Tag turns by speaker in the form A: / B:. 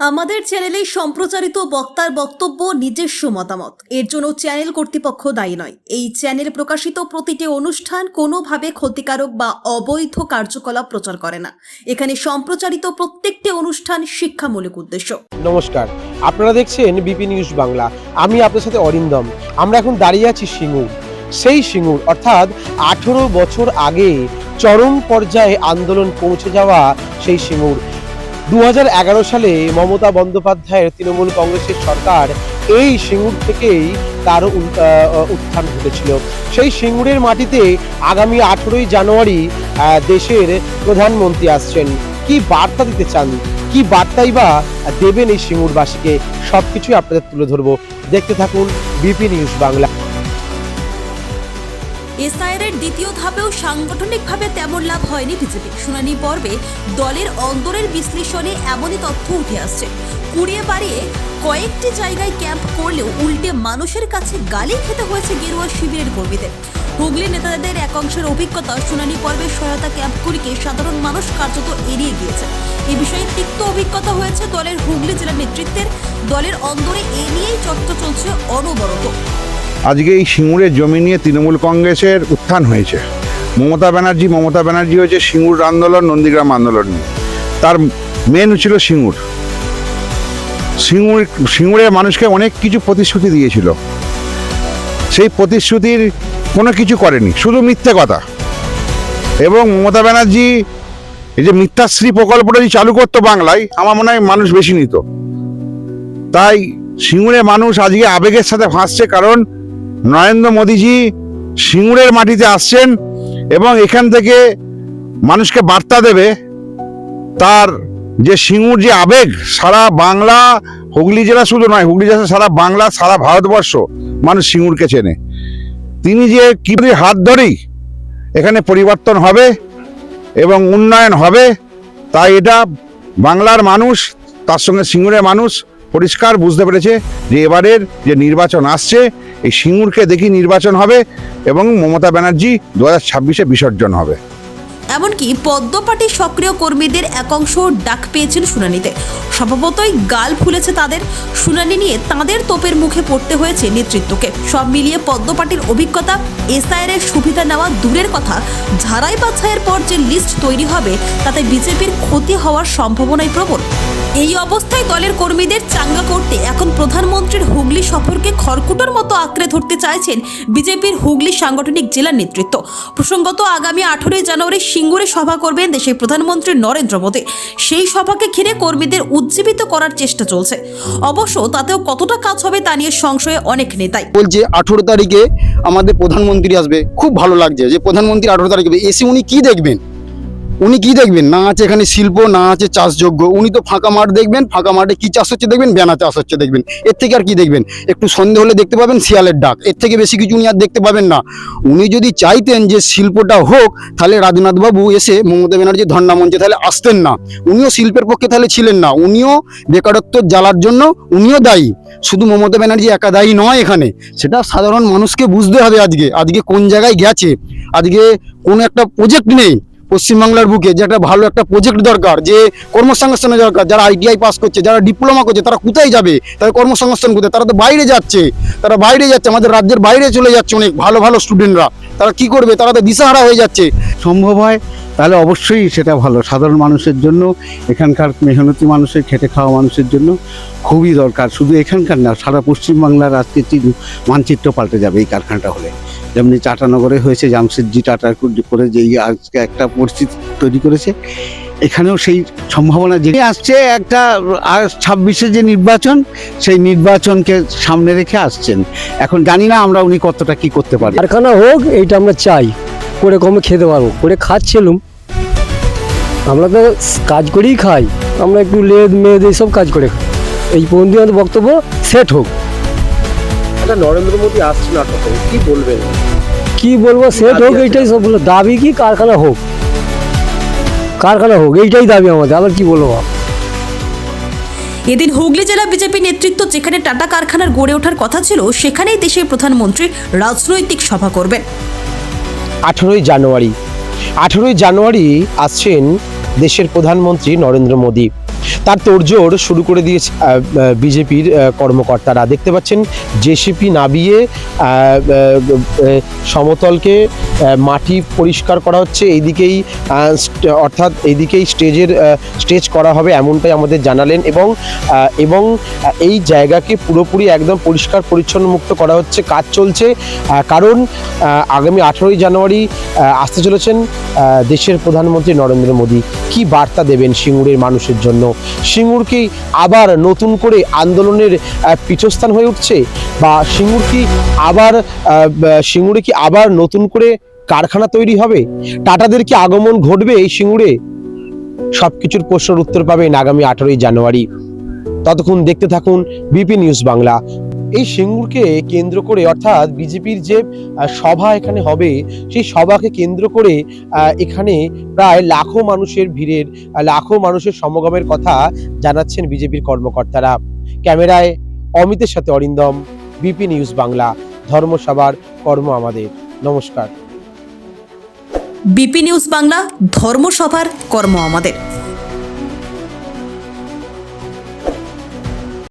A: আমাদের চ্যানেলে সম্প্রচারিত বক্তার বক্তব্য, নিজস্ব মতামত। এর জন্য চ্যানেল কর্তৃপক্ষ দায়ী নয়। এই চ্যানেল প্রকাশিত প্রতিটি অনুষ্ঠান কোনোভাবে ক্ষতিকারক বা অবৈধ কার্যকলাপ প্রচার করে না। এখানে সম্প্রচারিত প্রত্যেকটি অনুষ্ঠান শিক্ষামূলক উদ্দেশ্য।
B: নমস্কার। আপনারা দেখছেন বিপি নিউজ বাংলা। আমি আপনার সাথে অরিন্দম। আমরা এখন দাঁড়িয়ে আছি সিঙ্গুর। সেই সিঙ্গুর, অর্থাৎ আঠেরো বছর আগে চরম পর্যায়ে আন্দোলন পৌঁছে যাওয়া সেই সিঙ্গুর। দু হাজার এগারো সালে মমতা বন্দ্যোপাধ্যায়ের তৃণমূল কংগ্রেসের সরকার এই সিঙ্গুর থেকেই তার উত্থান ঘটেছিল। সেই সিঙ্গুরের মাটিতে আগামী আঠেরোই জানুয়ারি দেশের প্রধানমন্ত্রী আসছেন। কি বার্তা দিতে চান? কি বার্তাই বা দেবেন এই সিঙ্গুরবাসীকে? সবকিছুই আপনাদের তুলে ধরবো। দেখতে থাকুন বিপি নিউজ বাংলা।
A: এসআইআর দ্বিতীয় ধাপেও সাংগঠনিকভাবে তেমন লাভ হয়নি বিজেপি। শুনানি পর্বে দলের অন্দরের বিশ্লেষণে এমনই তথ্য উঠে আসছে। কুড়িয়ে বাড়িয়ে কয়েকটি জায়গায় ক্যাম্প করলেও উল্টে মানুষের কাছে গালি খেতে হয়েছে গেরুয়া শিবিরের কর্মীদের। হুগলি নেতাদের এক অংশের অভিজ্ঞতা শুনানি পর্বে সহায়তা ক্যাম্পগুলিকে সাধারণ মানুষ কার্যত এড়িয়ে গিয়েছে। এ বিষয়ে তিক্ত অভিজ্ঞতা হয়েছে দলের হুগলি জেলা নেতৃত্বের। দলের অন্দরে এ নিয়েই চর্চা চলছে অনবরত।
C: আজকে এই সিঙ্গুরের জমি নিয়ে তৃণমূল কংগ্রেসের উত্থান হয়েছে। মমতা ব্যানার্জি মমতা ব্যানার্জি হয়েছে সিঙ্গুর আন্দোলন, নন্দীগ্রাম আন্দোলন নিয়ে। তার মেন ছিল সিঙ্গুর। সিঙ্গুর সিঙ্গুরের মানুষকে অনেক কিছু প্রতিশ্রুতি দিয়েছিল। সেই প্রতিশ্রুতির কোনো কিছু করেনি, শুধু মিথ্যে কথা। এবং মমতা ব্যানার্জি, এই যে মিথ্যাশ্রী প্রকল্পটা যদি চালু করতো বাংলায়, আমার মনে হয় মানুষ বেশি নিত। তাই সিঙ্গুরের মানুষ আজকে আবেগের সাথে ভাসছে কারণ নরেন্দ্র মোদীজি সিঙ্গুরের মাটিতে আসছেন এবং এখান থেকে মানুষকে বার্তা দেবে তার যে সিঙ্গুর যে আবেগ, সারা বাংলা, হুগলি জেলা শুধু নয়, হুগলি জেলা সারা বাংলা, সারা ভারতবর্ষ মানুষ সিঙ্গুরকে চেনে। তিনি যে কি হাত ধরেই এখানে পরিবর্তন হবে এবং উন্নয়ন হবে, তাই এটা বাংলার মানুষ, তার সঙ্গে সিঙ্গুরের মানুষ পরিষ্কার বুঝতে পেরেছে যে এবারের যে নির্বাচন আসছে এই সিঙ্গুরকে দেখি নির্বাচন হবে এবং মমতা ব্যানার্জি দু হাজার ছাব্বিশে বিসর্জন হবে।
A: এমনকি পদ্ম পার্টির সক্রিয় কর্মীদের একাংশ ডাক পেয়েছেন শুনানিতে। স্বভাবতই গাল ফুলেছে তাদের। শুনানি নিয়ে তাদের তোপের মুখে পড়তে হয়েছে নেতৃত্বকে। সব মিলিয়ে পদ্ম পার্টির অভিজ্ঞতা এসআইআর এর সুবিধা নেওয়া দূরের কথা। ঝাড়াই বাছাইয়ের পর যে লিস্ট তৈরি হবে, তাতে বিজেপির ক্ষতি হওয়ার সম্ভাবনাই প্রবল। এই অবস্থায় দলের কর্মীদের চাঙ্গা করতে এখন প্রধানমন্ত্রীর হুগলি সফরকে খড়কুটোর মতো আঁকড়ে ধরতে চাইছেন বিজেপির হুগলি সাংগঠনিক জেলা নেতৃত্ব। প্রসঙ্গত আগামী আঠেরোই জানুয়ারি সিঙ্গুরে সভা করবেন দেশের প্রধানমন্ত্রী নরেন্দ্র মোদী। সেই সভাকে ঘিরে কর্মীদের উজ্জীবিত করার চেষ্টা চলছে। অবশ্য তাতেও কতটা কাজ হবে তা নিয়ে সংশয়ে অনেক নেতাই।
D: বলছে আঠেরো তারিখে আমাদের প্রধানমন্ত্রী আসবে, খুব ভালো লাগছে যে প্রধানমন্ত্রী আঠেরো তারিখে। এসে উনি কি দেখবেন? উনি কি দেখবেন? না আছে এখানে শিল্প, না আছে চাষযোগ্য। উনি তো ফাঁকা মাঠ দেখবেন, ফাঁকা মাঠে কি চাষ হচ্ছে দেখবেন? বেনা চাষ হচ্ছে দেখবেন। এর থেকে আর কি দেখবেন? একটু সন্ধে হলে দেখতে পাবেন শিয়ালের ডাক। এর থেকে বেশি কিছু উনি আর দেখতে পাবেন না। উনি যদি চাইতেন যে শিল্পটা হোক, তাহলে রাজনাথবাবু এসে মমতা ব্যানার্জি ধর্ণা মঞ্চে তাহলে আসতেন না। উনিও শিল্পের পক্ষে তাহলে ছিলেন না। উনিও বেকারত্ব জ্বালার জন্য উনিও দায়ী। শুধু মমতা ব্যানার্জি একা দায়ী নয় এখানে। সেটা সাধারণ মানুষকে বুঝতে হবে আজকে। আজকে কোন জায়গায় গেছে? আজকে কোনো একটা প্রজেক্ট নেই। পশ্চিমবাংলার বুকে যে একটা ভালো একটা প্রজেক্ট দরকার, যে কর্মসংস্থানের দরকার, যারা আইটিআই পাস করছে, যারা ডিপ্লোমা করছে, তারা কোথায় যাবে? তারা কর্মসংস্থান কোথায়? তারা তো বাইরে যাচ্ছে। তারা বাইরে যাচ্ছে, আমাদের রাজ্যের বাইরে চলে যাচ্ছে অনেক ভালো ভালো স্টুডেন্টরা তারা কি করবে? তারা তো দিশাহারা হয়ে যাচ্ছে।
E: সম্ভব হয় তাহলে অবশ্যই সেটা ভালো। সাধারণ মানুষের জন্য, এখানকার মেহনতি মানুষের, খেটে খাওয়া মানুষের জন্য খুবই দরকার। শুধু এখানকার না, সারা পশ্চিমবাংলার আজকে মানচিত্র পাল্টে যাবে এই কারখানাটা হলে। যেমনি টাটানগরে হয়েছে, জামশেদজি টাটার করে যে এই আজকে একটা পরিস্থিতি তৈরি করেছে, এখানেও সেই সম্ভাবনা যে আসছে একটা ছাব্বিশে যে নির্বাচন, সেই নির্বাচনকে সামনে রেখে আসছেন। এখন জানি না আমরা উনি কতটা কি করতে পারি
F: কারখানা হোক, এইটা আমরা চাই। করে কমে খেতে পারব। করে খাচ্ছিলাম আমরা তো কাজ করেই খাই। আমরা একটু লেদ মেদ এইসব কাজ করে খাই। এই পর্যন্ত আমাদের বক্তব্য সেট হোক।
B: এটা নরেন্দ্র মোদী আসছেন আঠারো কি বলবেন?
F: কি বলব সেট হোক
B: দাবি
F: এইটাই সব বলো দাবি কি? কারখানা হোক। কারখানা হোক এইটাই দাবি আমাদের। আবার কি বলব?
A: এদিন হুগলি জেলা বিজেপি নেতৃত্ব যেখানে টাটা কারখানার গড়ে ওঠার কথা ছিল সেখানেই দেশের প্রধানমন্ত্রী রাজনৈতিক সভা করবেন।
B: আঠেরোই জানুয়ারি। আঠেরোই জানুয়ারি আসছেন দেশের প্রধানমন্ত্রী নরেন্দ্র মোদী। তার তোড়জোড় শুরু করে দিয়েছে বিজেপির কর্মকর্তারা। দেখতে পাচ্ছেন, জেসিপি নাবিয়ে সমতলকে মাটি পরিষ্কার করা হচ্ছে, এইদিকেই অর্থাৎ এইদিকেই স্টেজের স্টেজ করা হবে এমনটাই আমাদের জানালেন এবং এবং এই জায়গাকে পুরোপুরি একদম পরিষ্কার পরিচ্ছন্ন মুক্ত করা হচ্ছে, কাজ চলছে কারণ আগামী আঠারোই জানুয়ারি আসতে চলেছেন দেশের প্রধানমন্ত্রী নরেন্দ্র মোদী। কি বার্তা দেবেন সিঙ্গুরের মানুষের জন্য? সিঙ্গুর কি আবার নতুন করে আন্দোলনের পীঠস্থান হয়ে উঠছে? বা সিঙ্গুর কি আবার সিঙ্গুরে কি আবার নতুন করে কারখানা তৈরি হবে? টাটাদের কি আগমন ঘটবে এই সিঙ্গুরে? সবকিছুর প্রশ্নের উত্তর পাবেন আগামী আঠারোই জানুয়ারি। ততক্ষণ দেখতে থাকুন বিপি নিউজ বাংলা। এই সিঙ্গুরকে কেন্দ্র করে, অর্থাৎ বিজেপির যে সভা এখানে হবে, সেই সভাকে কেন্দ্র করে এখানে প্রায় লাখো মানুষের ভিড়ের, লাখো মানুষের সমাগমের কথা জানাচ্ছেন বিজেপির কর্মকর্তারা। ক্যামেরায় অমিতের সাথে অরিন্দম, বিপি নিউজ বাংলা। ধর্মসভার কর্ম আমাদের। নমস্কার।
A: বিপি নিউজ বাংলা ধর্মসভার কর্ম আমাদের।